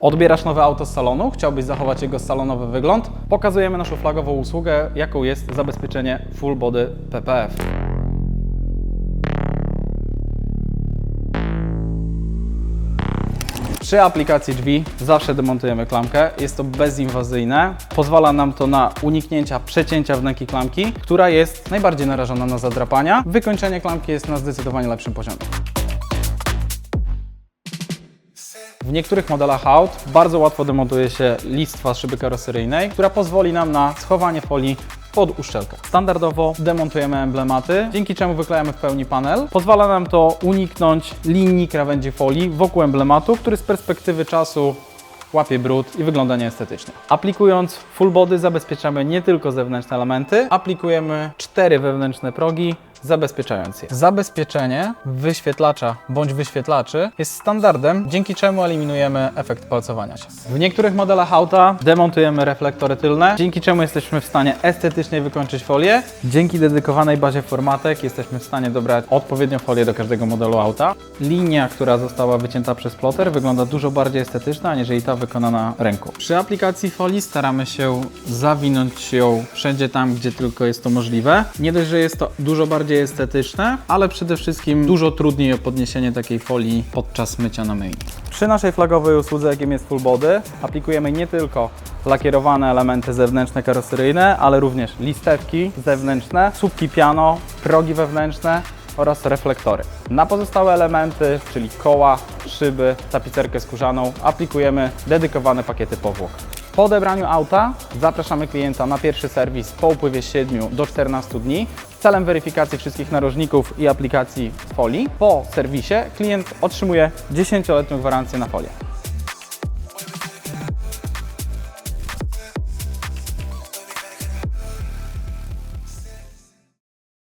Odbierasz nowe auto z salonu, chciałbyś zachować jego salonowy wygląd? Pokazujemy naszą flagową usługę, jaką jest zabezpieczenie Full Body PPF. Przy aplikacji drzwi zawsze demontujemy klamkę. Jest to bezinwazyjne. Pozwala nam to na uniknięcia przecięcia wnęki klamki, która jest najbardziej narażona na zadrapania. Wykończenie klamki jest na zdecydowanie lepszym poziomie. W niektórych modelach aut bardzo łatwo demontuje się listwa szyby karoseryjnej, która pozwoli nam na schowanie folii pod uszczelkę. Standardowo demontujemy emblematy, dzięki czemu wyklejamy w pełni panel. Pozwala nam to uniknąć linii krawędzi folii wokół emblematu, który z perspektywy czasu łapie brud i wygląda nieestetycznie. Aplikując full body zabezpieczamy nie tylko zewnętrzne elementy, aplikujemy cztery wewnętrzne progi, zabezpieczając je. Zabezpieczenie wyświetlacza bądź wyświetlaczy jest standardem, dzięki czemu eliminujemy efekt palcowania się. W niektórych modelach auta demontujemy reflektory tylne, dzięki czemu jesteśmy w stanie estetycznie wykończyć folię. Dzięki dedykowanej bazie formatek jesteśmy w stanie dobrać odpowiednią folię do każdego modelu auta. Linia, która została wycięta przez ploter wygląda dużo bardziej estetyczna, aniżeli ta wykonana ręką. Przy aplikacji folii staramy się zawinąć ją wszędzie tam, gdzie tylko jest to możliwe. Nie dość, że jest to dużo bardziej estetyczne, ale przede wszystkim dużo trudniej o podniesienie takiej folii podczas mycia na myjni. Przy naszej flagowej usłudze, jakim jest full body, aplikujemy nie tylko lakierowane elementy zewnętrzne karoseryjne, ale również listewki zewnętrzne, słupki piano, progi wewnętrzne oraz reflektory. Na pozostałe elementy, czyli koła, szyby, tapicerkę skórzaną, aplikujemy dedykowane pakiety powłok. Po odebraniu auta zapraszamy klienta na pierwszy serwis po upływie 7 do 14 dni celem weryfikacji wszystkich narożników i aplikacji folii. Po serwisie klient otrzymuje 10-letnią gwarancję na folię.